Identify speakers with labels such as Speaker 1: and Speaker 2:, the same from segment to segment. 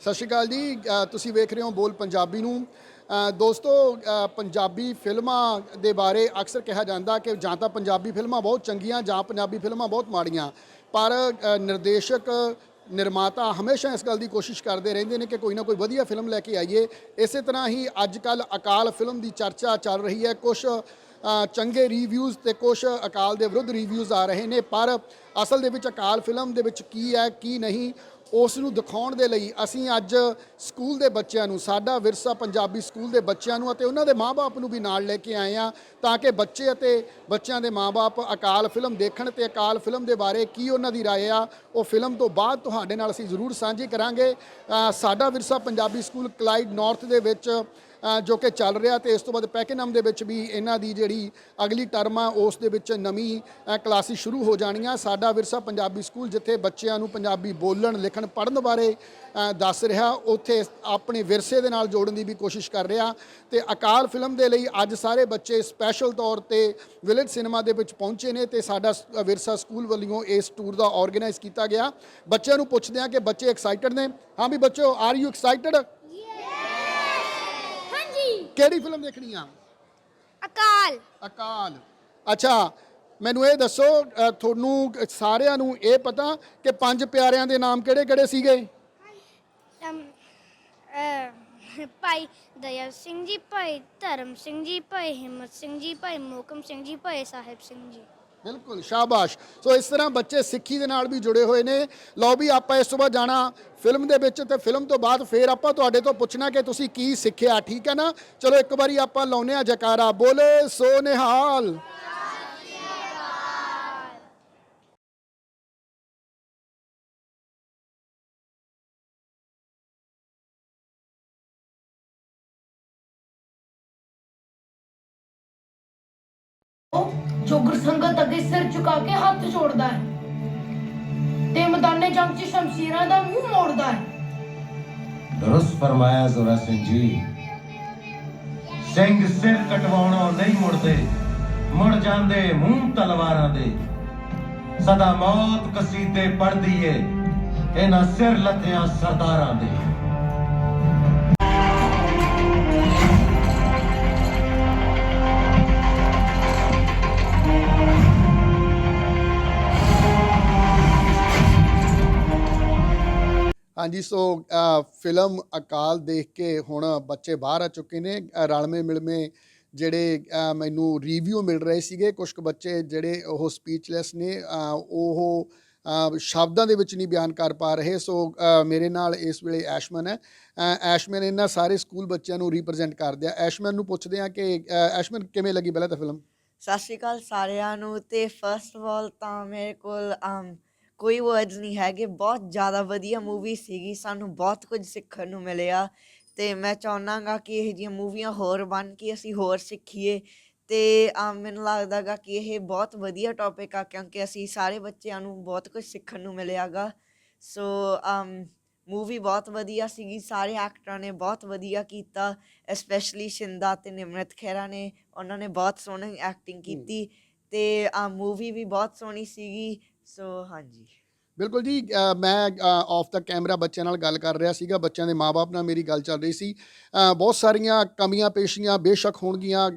Speaker 1: ਸਤਿ ਸ਼੍ਰੀ ਅਕਾਲ ਜੀ। ਤੁਸੀਂ ਵੇਖ ਰਹੇ ਹੋ ਬੋਲ ਪੰਜਾਬੀ ਨੂੰ। ਦੋਸਤੋ ਪੰਜਾਬੀ ਫਿਲਮਾਂ ਦੇ ਬਾਰੇ ਅਕਸਰ ਕਿਹਾ ਜਾਂਦਾ ਕਿ ਜਾਂ ਤਾਂ ਪੰਜਾਬੀ ਫਿਲਮਾਂ ਬਹੁਤ ਚੰਗੀਆਂ ਜਾਂ ਪੰਜਾਬੀ ਫਿਲਮਾਂ ਬਹੁਤ ਮਾੜੀਆਂ। ਪਰ ਨਿਰਦੇਸ਼ਕ, ਨਿਰਮਾਤਾ ਹਮੇਸ਼ਾ ਇਸ ਗੱਲ ਦੀ ਕੋਸ਼ਿਸ਼ ਕਰਦੇ ਰਹਿੰਦੇ ਨੇ ਕਿ ਕੋਈ ਨਾ ਕੋਈ ਵਧੀਆ ਫਿਲਮ ਲੈ ਕੇ ਆਈਏ। ਇਸੇ ਤਰ੍ਹਾਂ ਹੀ ਅੱਜ ਕੱਲ ਅਕਾਲ ਫਿਲਮ ਦੀ ਚਰਚਾ ਚੱਲ ਰਹੀ ਹੈ। ਕੁਝ ਚੰਗੇ ਰਿਵਿਊਜ਼ ਤੇ ਕੁਝ ਅਕਾਲ ਦੇ ਵਿਰੁੱਧ ਰਿਵਿਊਜ਼ ਆ ਰਹੇ ਨੇ। ਪਰ ਅਸਲ ਦੇ ਵਿੱਚ ਅਕਾਲ ਫਿਲਮ ਦੇ ਵਿੱਚ ਕੀ ਹੈ, ਕੀ ਨਹੀਂ ਉਸ ਨੂੰ ਦਿਖਾਉਣ ਦੇ ਲਈ ਅਸੀਂ ਅੱਜ ਸਕੂਲ ਦੇ ਬੱਚਿਆਂ ਨੂੰ ਸਾਡਾ ਵਿਰਸਾ ਪੰਜਾਬੀ ਸਕੂਲ ਦੇ ਬੱਚਿਆਂ ਨੂੰ ਅਤੇ ਉਹਨਾਂ ਦੇ ਮਾਪੇ ਨੂੰ ਵੀ ਨਾਲ ਲੈ ਕੇ ਆਏ ਆ ਤਾਂ ਕਿ ਬੱਚੇ ਅਤੇ ਬੱਚਿਆਂ ਦੇ ਮਾਪੇ ਅਕਾਲ ਫਿਲਮ ਦੇਖਣ ਤੇ ਅਕਾਲ ਫਿਲਮ ਦੇ ਬਾਰੇ ਕੀ ਉਹਨਾਂ ਦੀ رائے ਆ ਉਹ ਫਿਲਮ ਤੋਂ ਬਾਅਦ ਤੁਹਾਡੇ ਨਾਲ ਅਸੀਂ ਜ਼ਰੂਰ ਸਾਂਝੀ ਕਰਾਂਗੇ ਅ, ਸਾਡਾ ਵਿਰਸਾ ਪੰਜਾਬੀ ਸਕੂਲ ਕਲਾਈਡ ਨਾਰਥ ਦੇ ਵਿੱਚ ਅ, ਜੋ ਕਿ ਚੱਲ ਰਿਹਾ ਤੇ ਇਸ ਤੋਂ ਬਾਅਦ ਪੈਕੇਨਮ ਦੇ ਵਿੱਚ ਵੀ ਇਹਨਾਂ ਦੀ ਜਿਹੜੀ ਅਗਲੀ ਟਰਮ ਆ, ਉਸ ਦੇ ਵਿੱਚ ਨਵੀਂ ਕਲਾਸਿਸ ਸ਼ੁਰੂ ਹੋ ਜਾਣੀਆਂ ਸਾਡਾ ਵਿਰਸਾ ਪੰਜਾਬੀ ਸਕੂਲ, ਜਿੱਥੇ ਬੱਚਿਆਂ ਨੂੰ ਪੰਜਾਬੀ ਬੋਲਣ, ਲਿਖਣ, ਪੜ੍ਹਨ ਬਾਰੇ ਦੱਸ ਰਿਹਾ, ਉੱਥੇ ਆਪਣੇ ਵਿਰਸੇ ਦੇ ਨਾਲ ਜੋੜਨ ਦੀ ਵੀ ਕੋਸ਼ਿਸ਼ ਕਰ ਰਿਹਾ। ਤੇ ਅਕਾਲ ਫਿਲਮ ਦੇ ਲਈ ਅੱਜ ਸਾਰੇ ਬੱਚੇ ਸਪੈਸ਼ਲ ਤੌਰ ਤੇ ਵਿਲੇਜ ਸਿਨੇਮਾ ਦੇ ਵਿੱਚ ਪਹੁੰਚੇ ਨੇ ਤੇ ਸਾਡਾ ਵਿਰਸਾ ਸਕੂਲ ਵੱਲੋਂ ਇਸ ਟੂਰ ਦਾ ਆਰਗੇਨਾਈਜ਼ ਕੀਤਾ ਗਿਆ। ਬੱਚਿਆਂ ਨੂੰ ਪੁੱਛਦੇ ਆ ਕਿ ਬੱਚੇ ਐਕਸਾਈਟਡ ਨੇ। ਹਾਂ ਵੀ ਬੱਚੋ ਆਰ ਯੂ ਐਕਸਾਈਟਡ? ਕਿਹੜੀ ਫਿਲਮ ਦੇਖਣੀ ਆ?
Speaker 2: ਅਕਾਲ।
Speaker 1: ਅਕਾਲ। ਅੱਛਾ ਮੈਨੂੰ ਇਹ ਦੱਸੋ ਅ, ਤੁਹਾਨੂੰ ਸਾਰਿਆਂ ਨੂੰ ਇਹ ਪਤਾ ਕਿ ਪੰਜ ਪਿਆਰਿਆਂ ਦੇ ਨਾਮ ਕਿਹੜੇ-ਕਿਹੜੇ ਸੀਗੇ?
Speaker 2: ਅਮ, ਅਹ, ਭਾਈ ਦਇਆ ਸਿੰਘ ਜੀ ਭਾਈ ਧਰਮ ਸਿੰਘ ਜੀ ਭਾਈ ਹਿੰਮਤ ਸਿੰਘ ਜੀ ਭਾਈ ਮੋਕਮ ਸਿੰਘ ਜੀ ਭਾਈ ਸਾਹਿਬ ਸਿੰਘ ਜੀ।
Speaker 1: ਬਿਲਕੁਲ ਸ਼ਾਬਾਸ਼। ਸੋ ਇਸ ਤਰ੍ਹਾਂ ਬੱਚੇ ਸਿੱਖੀ ਦੇ ਨਾਲ ਵੀ ਜੁੜੇ ਹੋਏ ਨੇ। ਲਓ ਵੀ ਆਪਾਂ ਇਸ ਤੋਂ ਬਾਅਦ ਜਾਣਾ ਫਿਲਮ ਦੇ ਵਿੱਚ ਤੇ ਫਿਲਮ ਤੋਂ ਬਾਅਦ ਫੇਰ ਆਪਾਂ ਤੁਹਾਡੇ ਤੋਂ ਪੁੱਛਣਾ ਕਿ ਤੁਸੀਂ ਕੀ ਸਿੱਖਿਆ, ਠੀਕ ਹੈ ਨਾ? ਚਲੋ ਇੱਕ ਵਾਰੀ ਆਪਾਂ ਲਾਉਨੇ ਆ ਜਕਾਰਾ। ਬੋਲੇ ਸੋ ਨਿਹਾਲ
Speaker 3: ਜੋ ਗੁਰਸੰਗਤ ਅੱਗੇ ਸਿਰ ਝੁਕਾ ਕੇ ਹੱਥ ਜੋੜਦਾ ਹੈ। ਤੇ ਮੈਦਾਨੇ ਜੰਗ 'ਚ ਸ਼ਮਸ਼ੀਰਾਂ ਦਾ ਮੂੰਹ ਮੋੜਦਾ ਹੈ।
Speaker 4: ਦਰੁਸਤ ਫਰਮਾਇਆ ਜ਼ੋਰਾ ਸਿੰਘ ਜੀ, ਸਿੰਘ ਸਿਰ ਕਟਵਾਉਣੋਂ ਨਹੀਂ ਮੁੜਦੇ, ਮੁੜ ਜਾਂਦੇ ਮੂੰਹ ਤਲਵਾਰਾਂ ਦੇ। ਸਦਾ ਮੌਤ ਕਸੀਦੇ ਪੜਦੀ ਏ ਇਹਨਾਂ ਸਿਰ ਲੱਥਿਆਂ ਸਰਦਾਰਾਂ ਦੇ।
Speaker 1: ਹਾਂਜੀ ਸੋ ਫਿਲਮ ਅਕਾਲ ਦੇਖ ਕੇ ਹੁਣ ਬੱਚੇ ਬਾਹਰ ਆ ਚੁੱਕੇ ਨੇ ਰਲਵੇਂ ਮਿਲਵੇਂ ਜਿਹੜੇ ਮੈਨੂੰ ਰਿਵਿਊ ਮਿਲ ਰਹੇ ਸੀਗੇ। ਕੁਝ ਕੁ ਬੱਚੇ ਜਿਹੜੇ ਉਹ ਸਪੀਚਲੈਸ ਨੇ ਉਹ ਸ਼ਬਦਾਂ ਦੇ ਵਿੱਚ ਨਹੀਂ ਬਿਆਨ ਕਰ ਪਾ ਰਹੇ। ਸੋ ਮੇਰੇ ਨਾਲ ਇਸ ਵੇਲੇ ਐਸ਼ਮਨ ਹੈ। ਅ, ਐਸ਼ਮਨ ਇਹਨਾਂ ਸਾਰੇ ਸਕੂਲ ਬੱਚਿਆਂ ਨੂੰ ਰਿਪਰੈਜ਼ੈਂਟ ਕਰਦੇ ਆ। ਐਸ਼ਮਨ ਨੂੰ ਪੁੱਛਦੇ ਆ ਕਿ ਐਸ਼ਮਨ ਕਿਵੇਂ ਲੱਗੀ ਪਹਿਲਾਂ ਤਾਂ ਫਿਲਮ?
Speaker 5: ਸਤਿ ਸ਼੍ਰੀ ਅਕਾਲ ਸਾਰਿਆਂ ਨੂੰ ਤੇ ਫਸਟ ਆਫ ਆਲ ਤਾਂ ਮੇਰੇ ਕੋਲ um, ਕੋਈ ਵਰਡਸ ਨਹੀਂ ਹੈਗੇ ਬਹੁਤ ਜ਼ਿਆਦਾ ਵਧੀਆ ਮੂਵੀ ਸੀਗੀ ਸਾਨੂੰ ਬਹੁਤ ਕੁਝ ਸਿੱਖਣ ਨੂੰ ਮਿਲਿਆ ਤੇ ਮੈਂ ਚਾਹੁੰਨਾਗਾ ਕਿ ਇਹ ਜਿਹੀਆਂ ਮੂਵੀਆਂ ਹੋਰ ਬਣ ਕੇ ਅਸੀਂ ਹੋਰ ਸਿੱਖੀਏ ਤੇ um, ਮੈਨੂੰ ਲੱਗਦਾਗਾ ਕਿ ਇਹ ਬਹੁਤ ਵਧੀਆ ਟੌਪਿਕ ਆ ਕਿਉਂਕਿ ਅਸੀਂ ਸਾਰੇ ਬੱਚਿਆਂ ਨੂੰ ਬਹੁਤ ਕੁਝ ਸਿੱਖਣ ਨੂੰ ਮਿਲਿਆਗਾ। ਸੋ um, ਮੂਵੀ ਬਹੁਤ ਵਧੀਆ ਸੀਗੀ ਸਾਰੇ ਐਕਟਰਾਂ ਨੇ ਬਹੁਤ ਵਧੀਆ ਕੀਤਾ ਸਪੈਸ਼ਲੀ ਸ਼ਿੰਦਾ ਤੇ ਨਿਮਰਤ ਖਹਿਰਾ ਨੇ ਉਹਨਾਂ ਨੇ ਬਹੁਤ ਸੋਹਣੀ ਐਕਟਿੰਗ ਕੀਤੀ ਤੇ ਆ ਮੂਵੀ ਵੀ ਬਹੁਤ ਸੋਹਣੀ ਸੀਗੀ ਸੋ ਹਾਂਜੀ
Speaker 1: ਬਿਲਕੁਲ ਜੀ ਮੈਂ ਆਫ ਦਾ ਕੈਮਰਾ ਬੱਚਿਆਂ ਨਾਲ ਗੱਲ ਕਰ ਰਿਹਾ ਸੀਗਾ, ਬੱਚਿਆਂ ਦੇ ਮਾਪੇ ਨਾਲ ਮੇਰੀ ਗੱਲ ਚੱਲ ਰਹੀ ਸੀ। ਬਹੁਤ ਸਾਰੀਆਂ ਕਮੀਆਂ ਪੇਸ਼ੀਆਂ ਬੇਸ਼ੱਕ ਹੋਣਗੀਆਂ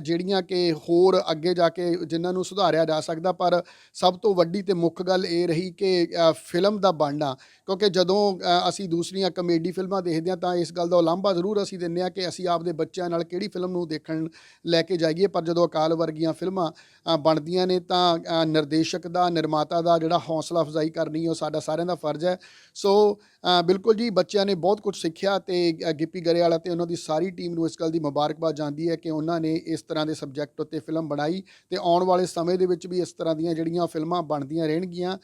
Speaker 1: ਜਿਹੜੀਆਂ ਕਿ ਹੋਰ ਅੱਗੇ ਜਾ ਕੇ ਜਿਨ੍ਹਾਂ ਨੂੰ ਸੁਧਾਰਿਆ ਜਾ ਸਕਦਾ, ਪਰ ਸਭ ਤੋਂ ਵੱਡੀ ਤੇ ਮੁੱਖ ਗੱਲ ਇਹ ਰਹੀ ਕਿ ਫਿਲਮ ਦਾ ਬਣਨਾ। ਕਿਉਂਕਿ ਜਦੋਂ ਅਸੀਂ ਦੂਸਰੀਆਂ ਕਮੇਡੀ ਫਿਲਮਾਂ ਦੇਖਦੇ ਹਾਂ, ਤਾਂ ਇਸ ਗੱਲ ਦਾ ਉਲਾਂਭਾ ਜ਼ਰੂਰ ਅਸੀਂ ਦਿੰਦੇ ਹਾਂ ਕਿ ਅਸੀਂ ਆਪਦੇ ਬੱਚਿਆਂ ਨਾਲ ਕਿਹੜੀ ਫਿਲਮ ਨੂੰ ਦੇਖਣ ਲੈ ਕੇ ਜਾਈਏ। ਪਰ ਜਦੋਂ ਅਕਾਲ ਵਰਗੀਆਂ ਫਿਲਮਾਂ ਬਣਦੀਆਂ ਨੇ, ਤਾਂ ਨਿਰਦੇਸ਼ਕ ਦਾ, ਨਿਰਮਾਤਾ ਦਾ ਜਿਹੜਾ ਹੌਸਲਾ ਅਫਜ਼ਾਈ ਕਰਨੀ, ਉਹ ਸਾਡਾ ਸਾਰਿਆਂ ਦਾ ਫਰਜ਼ ਹੈ। ਸੋ ਬਿਲਕੁਲ ਜੀ, ਬੱਚਿਆਂ ਨੇ ਬਹੁਤ ਕੁਝ ਸਿੱਖਿਆ ਤੇ ਗਿੱਪੀ ਗਰੇਵਾਲਾ ਤੇ ਉਹਨਾਂ ਦੀ ਸਾਰੀ ਟੀਮ ਨੂੰ ਇਸ ਗੱਲ ਦੀ ਮੁਬਾਰਕਬਾਦ ਜਾਂਦੀ ਹੈ ਕਿ ਉਹਨਾਂ ਨੇ ਇਸ ਤਰ੍ਹਾਂ ਦੇ ਸਬਜੈਕਟ ਉੱਤੇ ਫਿਲਮ ਬਣਾਈ ਤੇ ਆਉਣ ਵਾਲੇ ਸਮੇਂ ਦੇ ਵਿੱਚ ਵੀ ਇਸ ਤਰ੍ਹਾਂ ਦੀਆਂ ਜਿਹੜੀਆਂ ਫਿਲਮਾਂ ਬਣਦੀਆਂ ਰਹਿਣਗੀਆਂ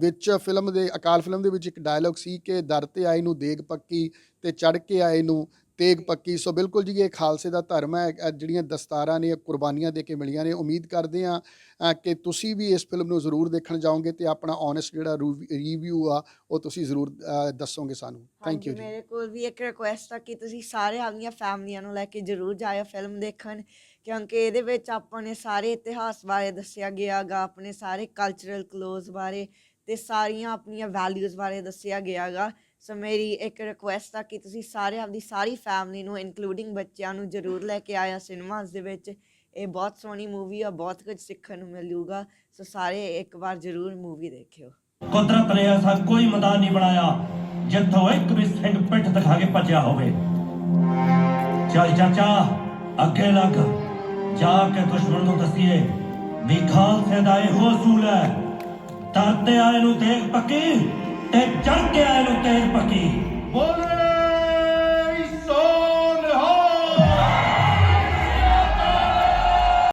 Speaker 1: ਵਿੱਚ ਫਿਲਮ ਦੇ, ਅਕਾਲ ਫਿਲਮ ਦੇ ਵਿੱਚ ਇੱਕ ਡਾਇਲੌਗ ਸੀ ਕਿ ਦਰ ਤੇ ਆਏ ਨੂੰ ਦੇਗ ਪੱਕੀ ਤੇ ਚੜ ਕੇ ਆਏ ਨੂੰ ਤੇਗ ਪੱਕੀ। ਸੋ ਬਿਲਕੁਲ ਜੀ ਇਹ ਖਾਲਸੇ ਦਾ ਧਰਮ ਹੈ। ਜਿਹੜੀਆਂ ਦਸਤਾਰਾਂ ਨੇ ਕੁਰਬਾਨੀਆਂ ਦੇ ਕੇ ਮਿਲੀਆਂ ਨੇ। ਉਮੀਦ ਕਰਦੇ ਅ, ਕਿ ਤੁਸੀਂ ਵੀ ਇਸ ਫਿਲਮ ਨੂੰ ਜ਼ਰੂਰ ਦੇਖਣ ਜਾਓਗੇ ਤੇ ਆਪਣਾ ਓਨੈਸਟ ਜਿਹੜਾ ਰਿਵਿਊ ਆ ਉਹ ਤੁਸੀਂ ਜ਼ਰੂਰ ਦੱਸੋਗੇ ਸਾਨੂੰ। ਥੈਂਕ ਯੂ ਜੀ।
Speaker 5: ਮੇਰੇ ਕੋਲ ਵੀ ਇੱਕ ਰਿਕੁਐਸਟ ਆ ਕਿ ਤੁਸੀਂ ਸਾਰੇ ਆਪਣੀਆਂ ਫੈਮਲੀਆਂ ਨੂੰ ਲੈ ਕੇ ਜਰੂਰ ਜਾਇਓ ਫਿਲਮ ਦੇਖਣ ਕਿਉਂਕਿ ਇਹਦੇ ਵਿੱਚ ਆਪਾਂ ਨੇ ਸਾਰੇ ਇਤਿਹਾਸ ਬਾਰੇ ਦੱਸਿਆ ਗਿਆਗਾ ਆਪਣੇ ਸਾਰੇ ਕਲਚਰਲ ਕਲੋਜ਼ ਬਾਰੇ ਤੇ ਸਾਰੀਆਂ ਆਪਣੀਆਂ ਵੈਲਿਊਜ਼ ਬਾਰੇ ਦੱਸਿਆ ਗਿਆਗਾ ਸੋ ਮੇਰੀ ਇੱਕ ਰਿਕੁਐਸਟ ਆ ਕਿ ਤੁਸੀਂ ਸਾਰੇ ਆਪਦੀ ਸਾਰੀ ਫੈਮਿਲੀ ਨੂੰ ਇਨਕਲੂਡਿੰਗ ਬੱਚਿਆਂ ਨੂੰ ਜ਼ਰੂਰ ਲੈ ਕੇ ਆਇਆ ਸਿਨੇਮਾਸ ਦੇ ਵਿੱਚ ਇਹ ਬਹੁਤ ਸੋਹਣੀ ਮੂਵੀ ਆ ਬਹੁਤ ਕੁਝ ਸਿੱਖਣ ਨੂੰ ਮਿਲੂਗਾ ਸੋ ਸਾਰੇ ਇੱਕ ਵਾਰ ਜ਼ਰੂਰ ਮੂਵੀ ਦੇਖਿਓ
Speaker 6: ਕੁਦਰਤ ਨੇ ਐਸਾ ਕੋਈ ਮੈਦਾਨ ਨਹੀਂ ਬਣਾਇਆ ਜਿੱਥੋਂ ਇੱਕ ਵੀ ਸਿੰਘ ਪਿੱਠ ਦਿਖਾ ਕੇ ਭੱਜਿਆ ਹੋਵੇ ਚੱਲ ਚਾਚਾ ਅੱਗੇ ਲੱਗ ਜਾ ਕੇ ਦੁਸ਼ਮਣ ਨੂੰ ਦੱਸੀਏ ਵੀ ਖਾਲਸੇ ਦਾ ਇਹੋ ਅਸੂਲ ਹੈ ਤਰਤੇ ਆਏ ਨੂੰ ਦੇਖ ਪੱਕੀ ਤੇ ਚੜ ਕੇ ਆਏ ਨੂੰ ਤੇਜ਼ ਪੱਕੀ
Speaker 4: ਬੋਲੇ।